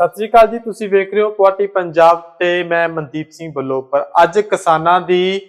ਸਤਿ ਸ੍ਰੀ ਅਕਾਲ ਜੀ, ਤੁਸੀਂ ਵੇਖ ਰਹੇ ਹੋ ਕੁਆਟੀ ਪੰਜਾਬ ਤੇ ਮੈਂ ਮਨਦੀਪ ਸਿੰਘ ਬੱਲੋਪਰ ਅੱਜ ਕਿਸਾਨਾਂ ਦੀ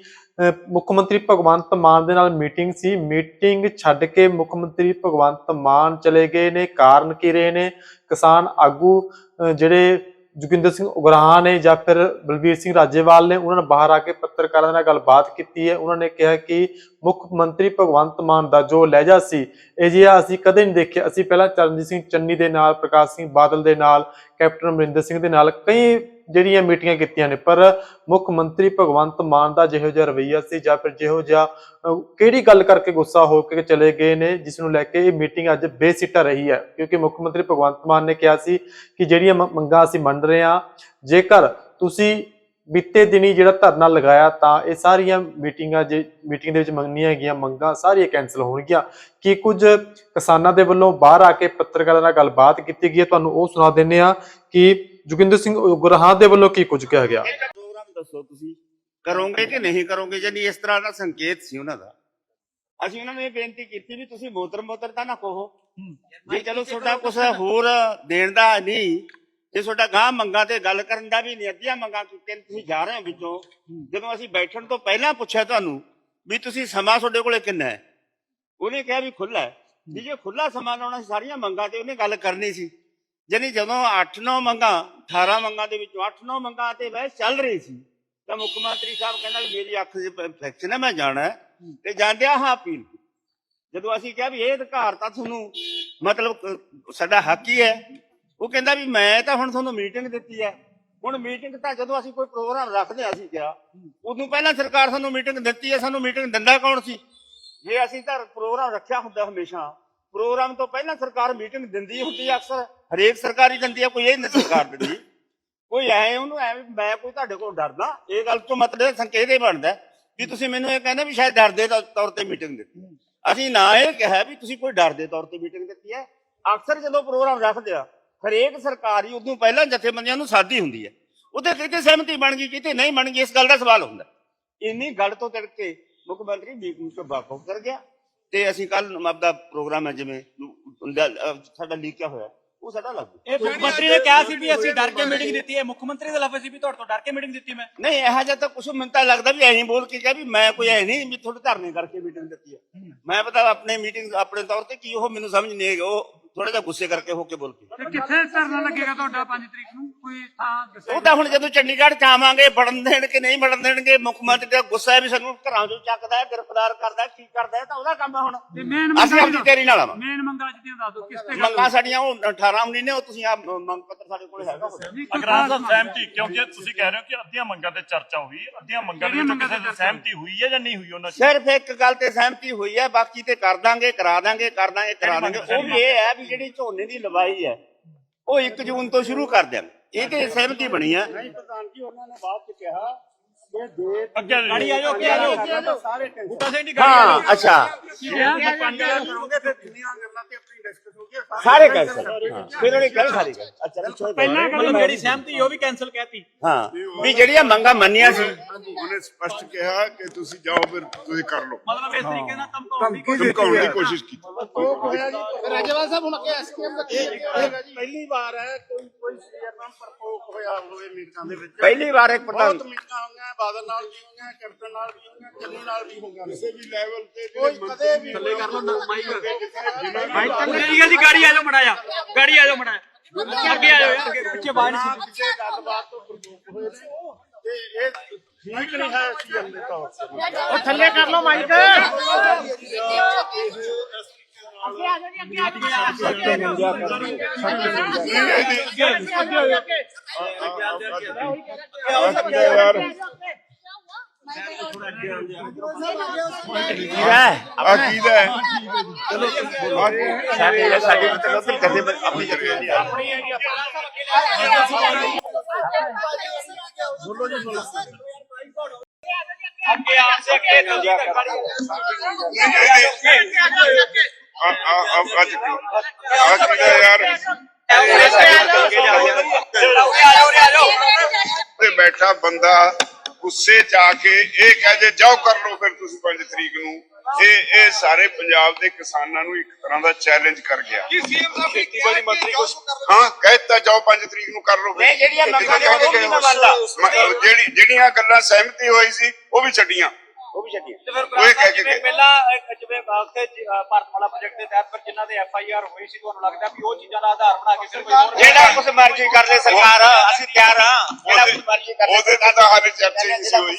ਮੁੱਖ ਮੰਤਰੀ ਭਗਵੰਤ ਮਾਨ ਦੇ ਨਾਲ ਮੀਟਿੰਗ ਸੀ। ਮੀਟਿੰਗ ਛੱਡ ਕੇ ਮੁੱਖ ਮੰਤਰੀ ਭਗਵੰਤ ਮਾਨ ਚਲੇ ਗਏ ਨੇ। ਕਾਰਨ ਕੀ ਰਹੇ ਨੇ? ਕਿਸਾਨ ਆਗੂ ਜਿਹੜੇ ਜੋਗਿੰਦਰ ਸਿੰਘ ਉਗਰਾਹਾਂ ਨੇ ਜਾਂ ਫਿਰ ਬਲਬੀਰ ਸਿੰਘ ਰਾਜੇਵਾਲ ਨੇ ਉਹਨਾਂ ਨੇ ਬਾਹਰ ਆ ਕੇ ਪੱਤਰਕਾਰਾਂ ਨਾਲ ਗੱਲਬਾਤ ਕੀਤੀ ਹੈ। ਉਹਨਾਂ ਨੇ ਕਿਹਾ ਕਿ ਮੁੱਖ ਮੰਤਰੀ ਭਗਵੰਤ ਮਾਨ ਦਾ ਜੋ ਲਹਿਜਾ ਸੀ, ਇਹ ਜਿਹਾ ਅਸੀਂ ਕਦੇ ਨਹੀਂ ਦੇਖਿਆ। ਅਸੀਂ ਪਹਿਲਾਂ ਚਰਨਜੀਤ ਸਿੰਘ ਚੰਨੀ ਦੇ ਨਾਲ, ਪ੍ਰਕਾਸ਼ ਸਿੰਘ ਬਾਦਲ ਦੇ ਨਾਲ, ਕੈਪਟਨ ਅਮਰਿੰਦਰ ਸਿੰਘ ਦੇ ਨਾਲ ਕਈ ਜਿਹੜੀਆਂ ਮੀਟਿੰਗਾਂ ਕੀਤੀਆਂ ਨੇ, ਪਰ ਮੁੱਖ ਮੰਤਰੀ ਭਗਵੰਤ ਮਾਨ ਦਾ ਜਿਹੋ ਜਿਹਾ ਰਵੱਈਆ ਸੀ ਜਾਂ ਫਿਰ ਜਿਹੋ ਜਿਹਾ ਕਿਹੜੀ ਗੱਲ ਕਰਕੇ ਗੁੱਸਾ ਹੋ ਕੇ ਚਲੇ ਗਏ ਨੇ, ਜਿਸ ਨੂੰ ਲੈ ਕੇ ਇਹ ਮੀਟਿੰਗ ਅੱਜ ਬੇਸਿੱਟਾ ਰਹੀ ਹੈ। ਕਿਉਂਕਿ ਮੁੱਖ ਮੰਤਰੀ ਭਗਵੰਤ ਮਾਨ ਨੇ ਕਿਹਾ ਸੀ ਕਿ ਜਿਹੜੀਆਂ ਮੰਗਾਂ ਅਸੀਂ ਮੰਨ ਰਹੇ ਹਾਂ, ਜੇਕਰ ਤੁਸੀਂ ਬੀਤੇ ਦਿਨੀ ਜਿਹੜਾ ਧਰਨਾ ਲਗਾਇਆ ਤਾਂ ਇਹ ਸਾਰੀਆਂ ਮੀਟਿੰਗਾਂ ਜੇ, ਮੀਟਿੰਗ ਦੇ ਵਿੱਚ ਮੰਗਣੀਆਂ ਹੈਗੀਆਂ ਮੰਗਾਂ ਸਾਰੀਆਂ ਕੈਨਸਲ ਹੋਣਗੀਆਂ। ਕਿ ਕੁਝ ਕਿਸਾਨਾਂ ਦੇ ਵੱਲੋਂ ਬਾਹਰ ਆ ਕੇ ਪੱਤਰਕਾਰਾਂ ਨਾਲ ਗੱਲਬਾਤ ਕੀਤੀ ਗਈ ਹੈ, ਤੁਹਾਨੂੰ ਉਹ ਸੁਣਾ ਦਿੰਨੇ ਆ ਕਿ ਜੋਗਿੰਦਰ ਸਿੰਘ ਉਗਰਾਹਾਂ ਦੇ ਵੱਲੋਂ ਕੀ ਕੁਝ ਕਿਹਾ ਗਿਆ? ਪ੍ਰੋਗਰਾਮ ਦੱਸੋ ਤੁਸੀਂ। ਕਰੋਗੇ ਕਿ ਨਹੀਂ ਕਰੋਗੇ? ਜਾਨੀ ਇਸ ਤਰ੍ਹਾਂ ਦਾ ਸੰਕੇਤ ਸੀ ਉਹਨਾਂ ਦਾ। ਅਸੀਂ ਉਹਨਾਂ ਨੂੰ ਇਹ ਬੇਨਤੀ ਕੀਤੀ ਵੀ ਤੁਸੀਂ ਮੋਤਰ ਮੋਤਰ ਤਾਂ ਨਾ ਕਹੋ। ਜੇ ਚਲੋ ਤੁਹਾਡਾ ਕੁਝ ਹੋਰ ਦੇਣ ਦਾ ਨਹੀਂ ਜੇ ਤੁਹਾਡਾ ਗਾਂ ਮੰਗਾਂ ਤੇ ਗੱਲ ਕਰਨ ਦਾ ਵੀ ਨਹੀਂ। ਅੱਧੀਆਂ ਮੰਗਾਂ ਕੀਤੀਆਂ ਤੁਸੀਂ ਜਾ ਰਹੇ ਹੋ ਵਿੱਚੋਂ। ਜਦੋਂ ਅਸੀਂ ਬੈਠਣ ਤੋਂ ਪਹਿਲਾਂ ਪੁੱਛਿਆ ਤੁਹਾਨੂੰ ਵੀ ਤੁਸੀਂ ਸਮਾਂ ਤੁਹਾਡੇ ਕੋਲੇ ਕਿੰਨਾ ਹੈ? ਉਹਨੇ ਕਿਹਾ ਵੀ ਖੁੱਲਾ ਹੈ। ਜੇ ਖੁੱਲਾ ਸਮਾਂ ਲਾਉਣਾ ਸਾਰੀਆਂ ਮੰਗਾਂ ਤੇ ਉਹਨੇ ਗੱਲ ਕਰਨੀ ਸੀ। ਜਾਨੀ ਜਦੋਂ 8-9 ਮੰਗਾਂ 18 ਮੰਗਾਂ ਦੇ ਵਿੱਚੋਂ 8-9 ਮੰਗਾਂ ਤੇ ਬਹਿਸ ਚੱਲ ਰਹੀ ਸੀ, ਤਾਂ ਮੁੱਖ ਮੰਤਰੀ ਸਾਹਿਬ ਕਹਿੰਦਾ ਮੇਰੀ ਅੱਖ 'ਚ ਇਨਫੈਕਸ਼ਨ ਹੈ, ਮੈਂ ਜਾਣਾ ਤੇ ਜਾਂਦਿਆਂ ਹਾਂ ਅਪੀਲ। ਜਦੋਂ ਅਸੀਂ ਕਿਹਾ ਵੀ ਇਹ ਅਧਿਕਾਰ ਤਾਂ ਤੁਹਾਨੂੰ, ਮਤਲਬ ਸਾਡਾ ਹੱਕ ਹੀ ਹੈ, ਉਹ ਕਹਿੰਦਾ ਵੀ ਮੈਂ ਤਾਂ ਹੁਣ ਤੁਹਾਨੂੰ ਮੀਟਿੰਗ ਦਿੱਤੀ ਹੈ। ਹੁਣ ਮੀਟਿੰਗ ਤਾਂ ਜਦੋਂ ਅਸੀਂ ਕੋਈ ਪ੍ਰੋਗਰਾਮ ਰੱਖਦੇ ਹਾਂ, ਅਸੀਂ ਕਿਹਾ, ਉਦੋਂ ਪਹਿਲਾਂ ਸਰਕਾਰ ਸਾਨੂੰ ਮੀਟਿੰਗ ਦਿੱਤੀ ਹੈ, ਸਾਨੂੰ ਮੀਟਿੰਗ ਦਿੰਦਾ ਕੌਣ ਸੀ? ਜੇ ਅਸੀਂ ਤਾਂ ਪ੍ਰੋਗਰਾਮ ਰੱਖਿਆ ਹੁੰਦਾ ਹਮੇਸ਼ਾ ਪ੍ਰੋਗਰਾਮ ਤੋਂ ਪਹਿਲਾਂ ਸਰਕਾਰ ਮੀਟਿੰਗ ਦਿੰਦੀ ਹੁੰਦੀ ਹੈ ਅਕਸਰ। ਹਰੇਕ ਸਰਕਾਰੀ ਦਿੰਦੀ ਹੈ ਕੋਈ ਇਹ ਨਹੀਂ ਸਰਕਾਰ ਦਿੰਦੀ। ਕੋਈ ਐ ਉਹਨੂੰ ਐਵੇਂ ਮੈਂ ਕੋਈ ਤੁਹਾਡੇ ਕੋਲ ਡਰਦਾ, ਇਹ ਗੱਲ ਤੋਂ ਮਤਲਬ ਸੰਕੇਤ ਇਹ ਬਣਦਾ ਵੀ ਤੁਸੀਂ ਮੈਨੂੰ ਇਹ ਕਹਿੰਦੇ ਵੀ ਸ਼ਾਇਦ ਡਰਦੇ ਤੌ- ਤੌਰ ਤੇ ਮੀਟਿੰਗ ਦਿੱਤੀ। ਅਸੀਂ ਨਾ ਇਹ ਕਿਹਾ ਵੀ ਤੁਸੀਂ ਕੋਈ ਡਰਦੇ ਤੌਰ ਤੇ ਮੀਟਿੰਗ ਦਿੱਤੀ ਹੈ। ਅਕਸਰ ਜਦੋਂ ਪ੍ਰੋਗਰਾਮ ਰੱਖਦੇ ਆ ਹਰੇਕ ਸਰਕਾਰੀ ਉਦੋਂ ਪਹਿਲਾਂ ਜਥੇਬੰਦੀਆਂ ਨੂੰ ਸਾਦੀ ਹੁੰਦੀ ਹੈ। ਉਹਦੇ ਕਿਤੇ ਸਹਿਮਤੀ ਬਣ ਗਈ, ਕਿਤੇ ਨਹੀਂ ਬਣ ਗਈ, ਇਸ ਗੱਲ ਦਾ ਸਵਾਲ ਹੁੰਦਾ ਇੰਨੀ ਗੱਲ ਤੋਂ ਤੜਕੇ ਮੁੱਖ ਮੰਤਰੀ ਮੀਟਿੰਗ ਤੋਂ ਵਾਕਫ ਕਰ ਗਿਆ। ਤੇ ਅਸੀਂ ਕੱਲ ਆਪਦਾ ਪ੍ਰੋਗਰਾਮ ਹੈ ਜਿਵੇਂ ਸਾਡਾ ਲੀਕਿਆ ਹੋਇਆ ਉਹ ਸਾਡਾ ਲੱਗੂ ਇਹ ਮੁੱਖ ਮੰਤਰੀ ਨੇ ਕਿਹਾ ਸੀ ਵੀ ਅਸੀਂ ਡਰ ਕੇ ਮੀਟਿੰਗ ਦਿੱਤੀ ਹੈ। ਮੁੱਖ ਮੰਤਰੀ ਦਾ ਲਫ਼ਜ਼ ਸੀ ਵੀ ਤੁਹਾਡੇ ਤੋਂ ਡਰ ਕੇ ਮੀਟਿੰਗ ਦਿੱਤੀ ਮੈਂ। ਨਹੀਂ ਇਹੋ ਜਿਹਾ ਤਾਂ ਕੁਝ ਮੈਨੂੰ ਤਾਂ ਲੱਗਦਾ ਵੀ ਐਂ ਬੋਲ ਕੇ ਕਿਹਾ ਵੀ ਮੈਂ ਕੋਈ ਐ ਨਹੀਂ ਵੀ ਤੁਹਾਡੇ ਧਰਨੇ ਕਰਕੇ ਮੀਟਿੰਗ ਦਿੱਤੀ ਹੈ। ਮੈਂ ਪਤਾ ਆਪਣੇ ਮੀਟਿੰਗ ਆਪਣੇ ਤੌਰ ਤੇ ਕੀ ਉਹ ਮੈਨੂੰ ਸਮਝ ਨਹੀਂ ਆਈ ਉਹ ਥੋੜਾ ਜਿਹਾ ਗੁੱਸੇ ਕਰਕੇ ਹੋ ਕੇ ਬੋਲ ਕੇ ਤੇ ਕਿੱਥੇ ਧਰਨਾ ਲੱਗੇਗਾ ਤੁਹਾਡਾ 5 ਤਰੀਕ ਨੂੰ? ਕੋਈ ਥਾਂ ਦੱਸੋ ਉਹ ਤਾਂ ਹੁਣ ਜਦੋਂ ਚੰਡੀਗੜ੍ਹ ਚ ਆਵਾਂਗੇ ਵੜਨ ਦੇਣ ਕਿ ਨਹੀਂ ਵੜਨ ਦੇਣਗੇ ਮੁੱਖ ਮੰਤਰੀ ਦਾ ਗੁੱਸਾ ਹੈ ਵੀ ਸਾਨੂੰ ਘਰਾਂ ਚੋਂ ਚੱਕਦਾ ਹੈ ਗ੍ਰਿਫਤਾਰ ਕਰਦਾ ਹੈ ਕੀ ਕਰਦਾ ਹੈ ਤਾਂ ਉਹਦਾ ਕੰਮ ਹੈ ਹੁਣ। ਤੇ ਮੇਨ ਅਸੀਂ ਆਪਣੀ ਤੇਰੀ ਨਾਲ ਆਵਾਂਗੇ ਮੇਨ ਮੰਗਾਂ ਜਿਹੜੀਆਂ ਦੱਸ ਦਿਓ ਕਿਸ ਤੇ ਗੱਲ ਮੰਗਾਂ ਸਾਡੀਆਂ ਉਹ 18 19 ਨੇ ਉਹ ਤੁਸੀਂ ਆ ਮੰਗ ਪੱਤਰ ਸਾਡੇ ਕੋਲ ਹੈਗਾ। ਅਗਰਾਂ ਦਾ ਸਹਿਮਤੀ ਕਿਉਂਕਿ ਤੁਸੀਂ ਕਹਿ ਰਹੇ ਹੋ ਕਿ ਅੱਧੀਆਂ ਮੰਗਾਂ ਤੇ ਚਰਚਾ ਹੋਈ ਅੱਧੀਆਂ ਮੰਗਾਂ ਦੇ ਵਿੱਚੋਂ ਕਿਸੇ ਦੀ ਸਹਿਮਤੀ ਹੋਈ ਹੈ ਜਾਂ ਨਹੀਂ ਹੋਈ ਉਹਨਾਂ 'ਚ ਸਿਰਫ ਇੱਕ ਗੱਲ ਤੇ ਸਹਿਮਤੀ ਹੋਈ ਹੈ ਬਾਕੀ ਤੇ ਕਰ ਦਾਂਗੇ ਕਰਾ ਦਾਂਗੇ ਕਰ ਦਾਂਗੇ ਕਰਾ ਦਾਂਗੇ ਉਹ ਵੀ ਇਹ ਹੈ ਵੀ ਜਿਹੜੀ ਝੋਨੇ ਦੀ ਲਵਾਈ ਹੈ, ਉਹ 1 ਜੂਨ ਤੋਂ ਸ਼ੁਰੂ ਕਰ ਦਿਆਂਗੇ ਇਹ ਤੇ ਸਹਿਮਤੀ ਬਣੀ ਹੈ ਪ੍ਰਧਾਨ ਜੀ, ਉਹਨਾਂ ਨੇ ਬਾਅਦ ਚ ਕਿਹਾ ਕਿ ਦੇ ਅੱਗੇ ਗਾੜੀ ਆ ਜਾਓ ਅੱਗੇ ਆ ਜਾਓ। ਸਾਰੇ ਬੂਟਾ ਸਿੰਘ ਦੀ ਗਾੜੀ ਹਾਂ ਅੱਛਾ। ਸਾਰੇ ਕੈਂਸਲ ਫਿਰ ਉਹਨੇ ਗੱਲ। ਖਾਲੀ ਕਰ ਅੱਛਾ ਪਹਿਲਾਂ ਮਤਲਬ ਜਿਹੜੀ ਸਹਿਮਤੀ ਉਹ ਵੀ ਕੈਨਸਲ ਕਹਿਤੀ। ਹਾਂ ਵੀ ਜਿਹੜੀਆਂ ਮੰਗਾਂ ਮੰਨੀਆਂ ਸੀ। ਉਹਨੇ ਸਪਸ਼ਟ ਕਿਹਾ ਕਿ ਤੁਸੀਂ ਜਾਓ ਫਿਰ ਤੁਸੀਂ ਕਰ ਲਓ। ਮਤਲਬ ਇਸ ਤਰੀਕੇ ਨਾਲ ਧਮਕਾਉਣ ਦੀ ਧਮਕਾਉਣ ਦੀ ਕੋਸ਼ਿਸ਼ ਕੀਤੀ। ਪਹਿਲੀ ਵਾਰ ਹੈ ਕੋਈ ਕੋਈ ਸ਼ੇਰ ਨਾਲ ਪਰਪੋਕ ਹੋਇਆ ਹੋਵੇ ਮੀਟਿੰਗਾਂ ਦੇ ਵਿੱਚ। ਪਹਿਲੀ ਵਾਰ ਇੱਕ ਪ੍ਰਧਾਨ ਬਹੁਤ ਮੀਟਿੰਗਾਂ ਹੋਈਆਂ ਬਾਦਲ ਨਾਲ ਵੀ ਹੋਈਆਂ ਕੈਪਟਨ ਨਾਲ ਵੀ ਹੋਈਆਂ ਚੰਨੀ ਨਾਲ ਵੀ ਹੋਈਆਂ ਕਿਸੇ ਵੀ ਲੈਵਲ ਤੇ ਕੋਈ ਕਦੇ ਵੀ ਥੱਲੇ ਕਰ ਲਓ ਠੀਕ ਹੈ ਜੀ ਗਾੜੀ ਆ ਜਾਓ ਮੜਾ ਜਾ ਗਾੜੀ ਆ ਜਾਓ ਮੜਾ ਅੱਗੇ ਆ ਜਾਓ ਯਾਰ ਅੱਗੇ ਪਿੱਛੇ ਬਾਹਰ ਨਹੀਂ ਸੀ ਕਿਸੇ ਗੱਲਬਾਤ ਤੋਂ ਪਰਪੋਕ ਹੋਏ ਨੇ। ਤੇ ਇਹ ਠੀਕ ਨਹੀਂ ਹੈ ਸੀਐਮ ਦੇ ਤੌਰ ਤੇ। ਉਹ ਥੱਲੇ ਕਰ ਲਓ ਮਾਈਕ। ਯਾਰ ਆ ਕੀ ਦਾ ਹੈ ਸਾਡੇ ਸਾਡੇ ਮਤਲਬ ਕਿ ਕਦੇ ਆਪਣੀ ਜਗ੍ਹਾ ਨਹੀਂ ਆ ਅੱਗੇ ਆ ਸੇ ਅੱਗੇ ਤੋਂ ਜੀ ਗਾੜੀ ਆ ਆ ਆ ਅੱਜ ਆ ਕੀ ਦਾ ਯਾਰ ਤੇ ਬੈਠਾ ਬੰਦਾ ਗੁੱਸੇ ਚ ਆ ਕੇ ਇਹ ਕਹਿ ਜੇ ਜਾਓ ਕਰ ਲਓ ਫਿਰ ਤੁਸੀਂ 5 ਤਰੀਕ ਨੂੰ। ਇਹ ਇਹ ਸਾਰੇ ਪੰਜਾਬ ਦੇ ਕਿਸਾਨਾਂ ਨੂੰ ਇੱਕ ਤਰ੍ਹਾਂ ਦਾ ਚੈਲੰਜ ਕਰ ਗਿਆ। ਖੇਤੀਬਾੜੀ ਮੰਤਰੀ ਕੁਝ ਹਾਂ ਕਹਿਤਾ ਜਾਓ 5 ਤਰੀਕ ਨੂੰ ਕਰ ਲਓ ਨਹੀਂ, ਜਿਹੜੀਆਂ ਗੱਲਾਂ ਸਹਿਮਤੀ ਹੋਈ ਸੀ ਉਹ ਵੀ ਛੱਡੀਆਂ। ਉਹ ਵੀ ਛੱਡੀ ਤੇ ਫਿਰ ਉਹ ਇਹ ਕਹਿ ਕੇ ਜਿਵੇਂ ਗਏ। ਪਹਿਲਾਂ ਇੱਕ ਜਿਵੇਂ ਵਾਸਤੇ ਭਾਰਤ ਮਾਲਾ ਪ੍ਰੋਜੈਕਟ ਦੇ ਤਹਿਤ ਪਰ ਜਿਨ੍ਹਾਂ ਦੇ ਐਫ ਆਈ ਆਰ ਹੋਈ ਸੀ ਤੁਹਾਨੂੰ ਲੱਗਦਾ ਵੀ ਉਹ ਚੀਜ਼ਾਂ ਦਾ ਆਧਾਰ ਬਣਾ ਕੇ ਫਿਰ ਕੋਈ ਹੋਰ ਜਿਹੜਾ ਕੁਝ ਮਰਜ਼ੀ ਕਰ ਲੈ ਸਰਕਾਰ ਅਸੀਂ ਤਿਆਰ ਹਾਂ ਜਿਹੜਾ ਕੁਝ ਮਰਜ਼ੀ ਕਰ ਲੈ ਉਹਦੇ ਤੇ ਤਾਂ ਹਾਲੇ ਚਰਚਾ ਹੀ ਨਹੀਂ ਸੀ ਹੋਈ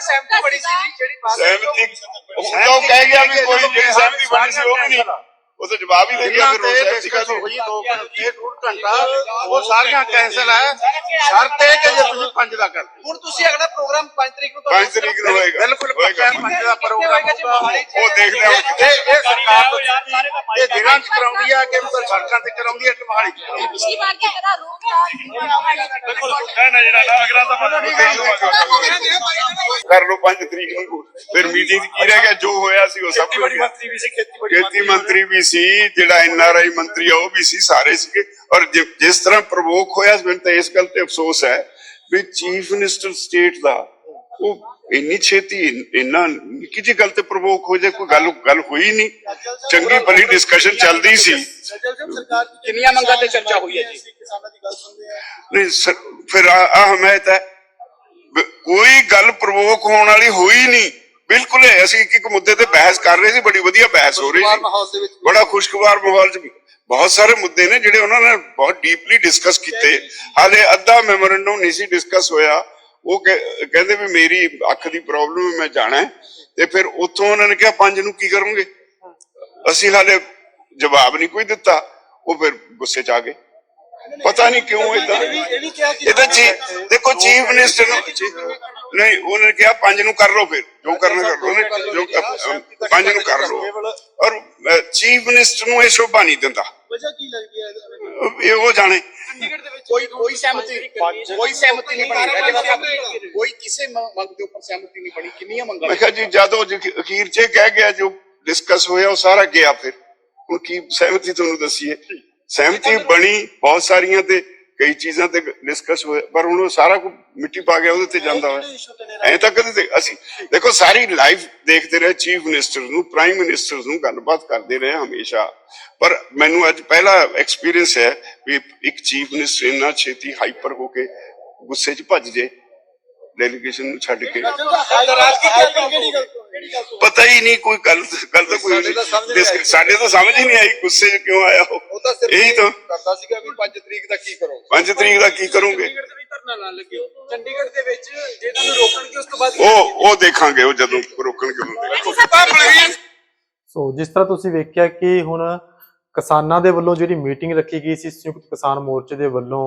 ਸਹਿਮਤੀ ਬੜੀ ਸੀ ਜੀ ਜਿਹੜੀ ਸਹਿਮਤੀ ਹੁਣ ਤਾਂ ਉਹ ਕਹਿ ਗਿਆ ਵੀ ਕੋਈ ਜਿਹੜੀ ਸਹਿਮਤੀ ਬਣੀ ਸੀ ਉਹ ਵੀ ਨਹੀਂ ਉਸੇ ਜਵਾਬ ਹੀ ਦੇ ਗਿਆ ਫਿਰ ਉਹ ਸਾਹਿਬ ਸੀਗਾ ਜੀ ਹੋਈ 2 ਘੰਟਾ ਉਹ ਸਾਰੀਆਂ ਕੈਨਸਲ ਹੈ। ਸ਼ਰਤ ਇਹ ਕਿ ਜੇ ਤੁਸੀਂ 5 ਦਾ ਕਰਦੇ ਹੁਣ ਤੁਸੀਂ ਅਗਲਾ ਪ੍ਰੋਗਰਾਮ 5 ਤਰੀਕ ਨੂੰ 5 ਤਰੀਕ ਨੂੰ ਹੋਏਗਾ ਬਿਲਕੁਲ ਪੱਕਾ 5 ਦਾ ਪ੍ਰੋਗਰਾਮ ਉਹ ਦੇਖ ਲਿਆ ਇਹ ਸਰਕਾਰ ਤੋਂ ਇਹ ਦਿਨਾਂ ਚ ਕਰਾਉਂਦੀ ਆ ਕਿ ਪਰ ਸੜਕਾਂ ਤੇ ਕਰਾਉਂਦੀ ਆ ਕਿ ਪਿਛਲੀ ਵਾਰ ਦੀ ਤਰ੍ਹਾਂ ਰੋਕ ਬਿਲਕੁਲ। ਕਹਿਣਾ ਜਿਹੜਾ ਅਗਲਾ ਤਾਂ ਪਤਾ ਕਰ ਲੋ 5 ਤਰੀਕ ਨੂੰ। ਫਿਰ ਮੀਟਿੰਗ ਕੀ ਰਹਿ ਗਿਆ? ਜੋ ਹੋਇਆ ਸੀ ਉਹ ਸਭ ਕੁਝ ਖੇਤੀ ਮੰਤਰੀ ਵੀ ਸੀ ਜਿਹੜਾ ਐਨਆਰਆਈ ਮੰਤਰੀ ਆ ਉਹ ਵੀ ਸੀ ਸਾਰੇ ਸੀਗੇ। ਔਰ ਜਿ- ਜਿਸ ਤਰ੍ਹਾਂ ਪ੍ਰਵੋਕ ਹੋਇਆ ਮੈਨੂੰ ਤਾਂ ਇਸ ਗੱਲ ਤੇ ਅਫਸੋਸ ਹੈ ਵੀ ਚੀਫ ਮਿਨਿਸਟਰ ਸਟੇਟ ਦਾ ਉਹ ਇੰਨੀ ਛੇਤੀ ਇੰਨਾ ਨਿੱਕੀ ਜਿਹੀ ਗੱਲ ਤੇ ਪ੍ਰਵੋਕ ਹੋ ਜਾਏ ਕੋਈ ਗੱਲ ਗੱਲ ਹੋਈ ਨਹੀਂ। ਚੰਗੀ ਭਲੀ ਡਿਸਕਸ਼ਨ ਚੱਲਦੀ ਸੀ। ਕਿੰਨੀਆਂ ਮੰਗਾਂ ਤੇ ਚਰਚਾ ਹੋਈ ਹੈ ਜੀ? ਨਹੀਂ ਸ- ਫਿਰ ਆ ਹਮਾਇਤ ਹੈ। ਕੋਈ ਗੱਲ ਪ੍ਰਵੋਕ ਹੋਣ ਵਾਲੀ ਹੋਈ ਨਹੀਂ। ਬਿਲਕੁਲ ਇਹ ਅਸੀਂ ਇੱਕ ਇੱਕ ਮੁੱਦੇ ਤੇ ਬਹਿਸ ਕਰ ਰਹੇ ਸੀ ਬੜੀ ਵਧੀਆ ਬਹਿਸ ਹੋ ਰਹੀ ਸੀ। ਬੜਾ ਖੁਸ਼ਗਵਾਰ ਮਾਹੌਲ ਚ ਬਹੁਤ ਸਾਰੇ ਮੁੱਦੇ ਨੇ ਜਿਹੜੇ ਉਹਨਾਂ ਨੇ ਬਹੁਤ ਡੀਪਲੀ ਡਿਸਕਸ ਕੀਤੇ। ਹਾਲੇ ਅੱਧਾ ਮੈਮੋਰੈਂਡਮ ਨਹੀਂ ਸੀ ਡਿਸਕਸ ਹੋਇਆ। ਉਹ ਕਹਿ- ਕਹਿੰਦੇ ਵੀ ਮੇਰੀ ਅੱਖ ਦੀ ਪ੍ਰੋਬਲਮ ਹੈ ਮੈਂ ਜਾਣਾ ਹੈ। ਤੇ ਫਿਰ ਉੱਥੋਂ ਉਹਨਾਂ ਨੇ ਕਿਹਾ ਪੰਜ ਨੂੰ ਕੀ ਕਰੋਗੇ? ਅਸੀਂ ਹਾਲੇ ਜਵਾਬ ਨਹੀਂ ਕੋਈ ਦਿੱਤਾ। ਉਹ ਫਿਰ ਗੁੱਸੇ ਚ ਆ ਗਏ। ਪਤਾ ਨਹੀਂ ਕਿਉਂ ਇਦਾਂ ਇਹ ਤਾਂ ਚੀ ਦੇਖੋ ਚੀਫ ਮਿਨਿਸਟਰ ਨੂੰ ਨਹੀਂ ਉਹਨੇ ਕਿਹਾ ਪੰਜ ਨੂੰ ਕਰ ਲਓ ਫਿਰ। ਜੋ ਕਰਨਾ ਕਰ ਲਓ। ਉਹਨੇ ਜੋ ਅ, ਪੰਜ ਨੂੰ ਕਰ ਲਓ। ਔਰ ਚੀਫ ਮਿਨਿਸਟਰ ਨੂੰ ਇਹ ਸ਼ੋਭਾ ਨਹੀਂ ਦਿੰਦਾ। ਵਜ੍ਹਾ ਕੀ ਲੱਗਦੀ ਹੈ ਇਹਦੇ ਇਹ ਉਹ ਜਾਣੇ। ਕੋਈ ਕੋਈ ਸਹਿਮਤੀ ਕੋਈ ਸਹਿਮਤੀ ਨਹੀਂ ਬਣੀ। ਰਾਜਾ ਸਾਹਿਬ ਕੋਈ ਕਿਸੇ ਮ- ਮੰਗ ਦੇ ਉੱਪਰ ਸਹਿਮਤੀ ਨਹੀਂ ਬਣੀ। ਕਿੰਨੀਆਂ ਮੰਗਾਂ ਮੈਂ ਕਿਹਾ ਜੀ ਜਦੋਂ ਜ- ਅਖੀਰ 'ਚ ਇਹ ਕਹਿ ਗਿਆ ਜੋ ਡਿਸਕਸ ਹੋਇਆ ਉਹ ਸਾਰਾ ਗਿਆ ਫਿਰ। ਹੁਣ ਕੀ ਸਹਿਮਤੀ ਤੁਹਾਨੂੰ ਦੱਸੀਏ। ਸਹਿਮਤੀ ਬਣੀ ਬਹੁਤ ਸਾਰੀਆਂ ਤੇ ਕਈ ਚੀਜ਼ਾਂ ਤੇ ਡਿਸਕਸ ਹੋਇਆ ਪਰ ਹੁਣ ਉਹ ਸਾਰਾ ਕੁਝ ਮਿੱਟੀ ਪਾ ਗਿਆ ਉਹਦੇ ਤੇ ਜਾਂਦਾ ਹੋਇਆ। ਐਂ ਤਾਂ ਕਦੇ ਅਸੀਂ ਦੇਖੋ ਸਾਰੀ ਲਾਈਫ ਦੇਖਦੇ ਰਹੇ ਚੀਫ ਮਿਨਿਸਟਰ ਨੂੰ ਪ੍ਰਾਈਮ ਮਿਨਿਸਟਰ ਨੂੰ ਗੱਲਬਾਤ ਕਰਦੇ ਰਹੇ ਹਮੇਸ਼ਾ। ਪਰ ਮੈਨੂੰ ਅੱਜ ਪਹਿਲਾ ਐਕਸਪੀਰੀਅੰਸ ਹੈ ਵੀ ਇੱਕ ਚੀਫ ਮਿਨਿਸਟਰ ਇੰਨਾ ਛੇਤੀ ਹਾਈਪਰ ਹੋ ਕੇ ਗੁੱਸੇ 'ਚ ਭੱਜ ਜੇ ਡੈਲੀਗੇਸ਼ਨ ਨੂੰ ਛੱਡ ਕੇ। ਪਤਾ ਹੀ ਨਹੀਂ ਕੋਈ ਗੱਲ ਗੱਲ ਤਾਂ ਕੋਈ ਸਾਡੇ ਤਾਂ ਸਮਝ ਨਹੀਂ ਆਈ। ਸਾਡੇ ਤਾਂ ਸਮਝ ਹੀ ਨਹੀਂ ਆਈ ਗੁੱਸੇ 'ਚ ਕਿਉਂ ਆਇਆ ਉਹ। ਉਹ ਤਾਂ ਸਿਰਫ ਇਹੀ ਤਾਂ ਕਰਦਾ ਸੀਗਾ ਵੀ 5 ਤਰੀਕ ਦਾ ਕੀ ਕਰੋ 5 ਤਰੀਕ ਦਾ ਕੀ ਕਰੋਗੇ? ਧਰਨਾ ਨਾ ਲੱਗਿਓ ਚੰਡੀਗੜ੍ਹ ਦੇ ਵਿੱਚ ਜੇ ਤੁਹਾਨੂੰ ਰੋਕਣਗੇ ਉਸ ਤੋਂ ਬਾਅਦ ਉਹ ਉਹ ਦੇਖਾਂਗੇ ਉਹ ਜਦੋਂ ਰੋਕਣਗੇ ਉਹਨੂੰ ਸੋ ਜਿਸ ਤਰ੍ਹਾਂ ਤੁਸੀਂ ਵੇਖਿਆ ਕਿ ਹੁਣ ਕਿਸਾਨਾਂ ਦੇ ਵੱਲੋਂ ਜਿਹੜੀ ਮੀਟਿੰਗ ਰੱਖੀ ਗਈ ਸੀ ਸੰਯੁਕਤ ਕਿਸਾਨ ਮੋਰਚੇ ਦੇ ਵੱਲੋਂ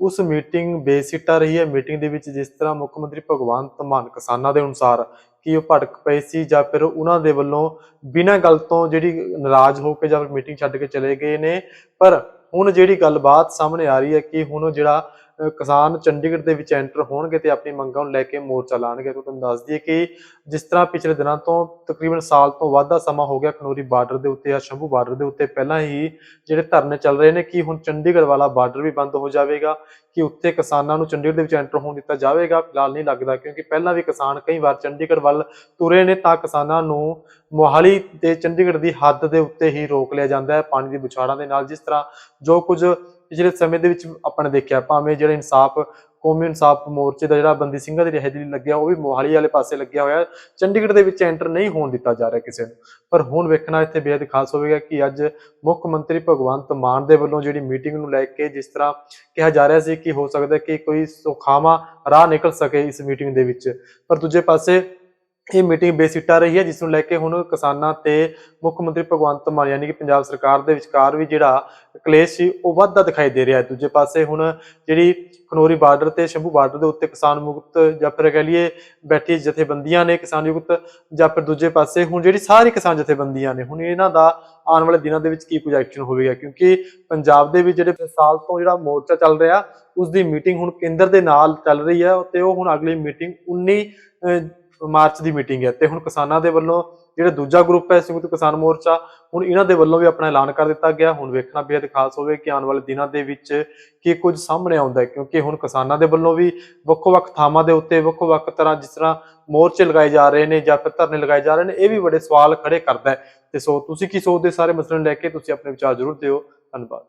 ਉਸ ਮੀਟਿੰਗ ਬੇਸਿੱਟਾ ਰਹੀ ਹੈ। ਮੀਟਿੰਗ ਦੇ ਵਿੱਚ ਜਿਸ ਤਰ੍ਹਾਂ ਮੁੱਖ ਮੰਤਰੀ ਭਗਵੰਤ ਮਾਨ ਕਿਸਾਨਾਂ ਦੇ ਅਨੁਸਾਰ ਕਿ ਉਹ ਭੜਕ ਪਏ ਸੀ ਜਾਂ ਫਿਰ ਉਹਨਾਂ ਦੇ ਵੱਲੋਂ ਬਿਨਾਂ ਗੱਲ ਤੋਂ ਜਿਹੜੀ ਨਾਰਾਜ਼ ਹੋ ਕੇ ਜਾਂ ਫਿਰ ਮੀਟਿੰਗ ਛੱਡ ਕੇ ਚਲੇ ਗਏ ਨੇ। ਪਰ ਹੁਣ ਜਿਹੜੀ ਗੱਲਬਾਤ ਸਾਹਮਣੇ ਆ ਰਹੀ ਹੈ ਕਿ ਹੁਣ ਜਿਹੜਾ ਕਿਸਾਨ ਚੰਡੀਗੜ੍ਹ ਦੇ ਵਿੱਚ ਐਂਟਰ ਹੋਣਗੇ ਤੇ ਆਪਣੀ ਮੰਗਾਂ ਨੂੰ ਲੈ ਕੇ ਮੋਰਚਾ ਲਾਣਗੇ। ਤੁਹਾਨੂੰ ਦੱਸ ਦਈਏ ਕਿ ਜਿਸ ਤਰ੍ਹਾਂ ਪਿਛਲੇ ਦਿਨਾਂ ਤੋਂ ਤਕਰੀਬਨ ਸਾਲ ਤੋਂ ਵੱਧ ਦਾ ਸਮਾਂ ਹੋ ਗਿਆ ਖਨੌਰੀ ਬਾਰਡਰ ਦੇ ਉੱਤੇ ਜਾਂ ਸ਼ੰਭੂ ਬਾਰਡਰ ਦੇ ਉੱਤੇ, ਪਹਿਲਾਂ ਹੀ ਜਿਹੜੇ ਧਰਨੇ ਚੱਲ ਰਹੇ ਨੇ ਕਿ ਹੁਣ ਚੰਡੀਗੜ੍ਹ ਵਾਲਾ ਬਾਰਡਰ ਵੀ ਬੰਦ ਹੋ ਜਾਵੇਗਾ, ਕਿ ਉੱਥੇ ਕਿਸਾਨਾਂ ਨੂੰ ਚੰਡੀਗੜ੍ਹ ਦੇ ਵਿੱਚ ਐਂਟਰ ਹੋਣ ਦਿੱਤਾ ਜਾਵੇਗਾ। ਫਿਲਹਾਲ ਨਹੀਂ ਲੱਗਦਾ ਕਿਉਂਕਿ ਪਹਿਲਾਂ ਵੀ ਕਿਸਾਨ ਕਈ ਵਾਰ ਚੰਡੀਗੜ੍ਹ ਵੱਲ ਤੁਰੇ ਨੇ ਤਾਂ ਕਿਸਾਨਾਂ ਨੂੰ ਮੋਹਾਲੀ ਤੇ ਚੰਡੀਗੜ੍ਹ ਦੀ ਹੱਦ ਦੇ ਉੱਤੇ ਹੀ ਰੋਕ ਲਿਆ ਜਾਂਦਾ ਹੈ, ਪਾਣੀ ਦੀ ਬੁਛਾੜਾਂ ਦੇ ਨਾਲ। ਜਿਸ ਤਰ੍ਹਾਂ ਜੋ ਕੁਝ ਪਿਛਲੇ ਸਮੇਂ ਦੇ ਵਿੱਚ ਆਪਾਂ ਨੇ ਦੇਖਿਆ, ਭਾਵੇਂ ਜਿਹੜਾ ਇਨਸਾਫ, ਕੌਮੀ ਇਨਸਾਫ ਮੋਰਚੇ ਦਾ ਜਿਹੜਾ ਬੰਦੀ ਸਿੰਘਾਂ ਦੀ ਰਿਹਾਈ ਲਈ ਲੱਗਿਆ, ਉਹ ਵੀ ਮੋਹਾਲੀ ਵਾਲੇ ਪਾਸੇ ਲੱਗਿਆ ਹੋਇਆ। ਚੰਡੀਗੜ੍ਹ ਦੇ ਵਿੱਚ ਐਂਟਰ ਨਹੀਂ ਹੋਣ ਦਿੱਤਾ ਜਾ ਰਿਹਾ ਕਿਸੇ ਨੂੰ। ਪਰ ਹੁਣ ਵੇਖਣਾ ਇੱਥੇ ਬੇहद ਖਾਸ ਹੋਵੇਗਾ ਕਿ ਅੱਜ ਮੁੱਖ ਮੰਤਰੀ ਭਗਵੰਤ ਮਾਨ ਦੇ ਵੱਲੋਂ ਜਿਹੜੀ ਮੀਟਿੰਗ ਨੂੰ ਲੈ ਕੇ ਜਿਸ ਤਰ੍ਹਾਂ ਕਿਹਾ ਜਾ ਰਿਹਾ ਸੀ ਕਿ ਹੋ ਸਕਦਾ ਕਿ ਕੋਈ ਸੁਖਾਵਾਂ ਰਾਹ ਨਿਕਲ ਸਕੇ ਇਸ ਮੀਟਿੰਗ ਦੇ ਵਿੱਚ। ਪਰ ਦੂਜੇ ਪਾਸੇ ਇਹ ਮੀਟਿੰਗ ਬੇਸਿੱਟਾ ਰਹੀ ਹੈ ਜਿਸ ਨੂੰ ਲੈ ਕੇ ਹੁਣ ਕਿਸਾਨਾਂ ਤੇ ਮੁੱਖ ਮੰਤਰੀ ਭਗਵੰਤ ਮਾਨ ਯਾਨੀ ਕਿ ਪੰਜਾਬ ਸਰਕਾਰ ਦੇ ਵਿਚਕਾਰ ਵੀ ਜਿਹੜਾ ਕਲੇਸ਼ ਸੀ, ਉਹ ਵੱਧਦਾ ਦਿਖਾਈ ਦੇ ਰਿਹਾ ਹੈ। ਦੂਜੇ ਪਾਸੇ ਹੁਣ ਜਿਹੜੀ ਖਨੋਰੀ ਬਾਰਡਰ ਤੇ ਸ਼ੰਭੂ ਬਾਰਡਰ ਦੇ ਉੱਤੇ ਕਿਸਾਨ ਮੁਕਤ ਜਾਂ ਫਿਰ ਕਹਿ ਲਈਏ ਬੈਠੀ ਜਥੇਬੰਦੀਆਂ ਨੇ ਕਿਸਾਨ ਯੁਕਤ ਜਾਂ ਫਿਰ ਦੂਜੇ ਪਾਸੇ ਹੁਣ ਜਿਹੜੀ ਸਾਰੀ ਕਿਸਾਨ ਜਥੇਬੰਦੀਆਂ ਨੇ, ਹੁਣ ਇਹਨਾਂ ਦਾ ਆਉਣ ਵਾਲੇ ਦਿਨਾਂ ਦੇ ਵਿੱਚ ਕੀ ਕੁਝ ਐਕਸ਼ਨ ਹੋਵੇਗਾ? ਕਿਉਂਕਿ ਪੰਜਾਬ ਦੇ ਵਿੱਚ ਜਿਹੜੇ ਸਾਲ ਤੋਂ ਜਿਹੜਾ ਮੋਰਚਾ ਚੱਲ ਰਿਹਾ ਉਸ ਦੀ ਮੀਟਿੰਗ ਹੁਣ ਕੇਂਦਰ ਦੇ ਨਾਲ ਚੱਲ ਰਹੀ ਹੈ ਤੇ ਉਹ ਹੁਣ ਅਗਲੀ ਮੀਟਿੰਗ 19 ਮਾਰਚ ਦੀ ਮੀਟਿੰਗ ਹੈ ਤੇ ਹੁਣ ਕਿਸਾਨਾਂ ਦੇ ਵੱਲੋਂ ਜਿਹੜਾ ਦੂਜਾ ਗਰੁੱਪ ਹੈ ਸੰਯੁਕਤ ਕਿਸਾਨ ਮੋਰਚਾ, ਹੁਣ ਇਹਨਾਂ ਦੇ ਵੱਲੋਂ ਵੀ ਆਪਣਾ ਐਲਾਨ ਕਰ ਦਿੱਤਾ ਗਿਆ। ਹੁਣ ਵੇਖਣਾ ਬੇਹੱਦ ਖਾਸ ਹੋਵੇ ਕਿ ਆਉਣ ਵਾਲੇ ਦਿਨਾਂ ਦੇ ਵਿੱਚ ਕੀ ਕੁਝ ਸਾਹਮਣੇ ਆਉਂਦਾ ਹੈ, ਕਿਉਂਕਿ ਹੁਣ ਕਿਸਾਨਾਂ ਦੇ ਵੱਲੋਂ ਵੀ ਵੱਖੋ-ਵੱਖ ਥਾਵਾਂ ਦੇ ਉੱਤੇ ਵੱਖੋ-ਵੱਖ ਤਰ੍ਹਾਂ ਜਿਸ ਤਰ੍ਹਾਂ ਮੋਰਚੇ ਲਗਾਏ ਜਾ ਰਹੇ ਨੇ ਜਾਂ ਫਿਰ ਧਰਨੇ ਲਗਾਏ ਜਾ ਰਹੇ ਨੇ, ਇਹ ਵੀ ਬੜੇ ਸਵਾਲ ਖੜੇ ਕਰਦਾ ਹੈ। ਤੇ ਸੋ ਤੁਸੀਂ ਕੀ ਸੋਚਦੇ ਸਾਰੇ ਮਸਲੇ ਨੂੰ ਲੈ ਕੇ ਤੁਸੀਂ ਆਪਣੇ ਵਿਚਾਰ ਜ਼ਰੂਰ ਦਿਓ। ਧੰਨਵਾਦ।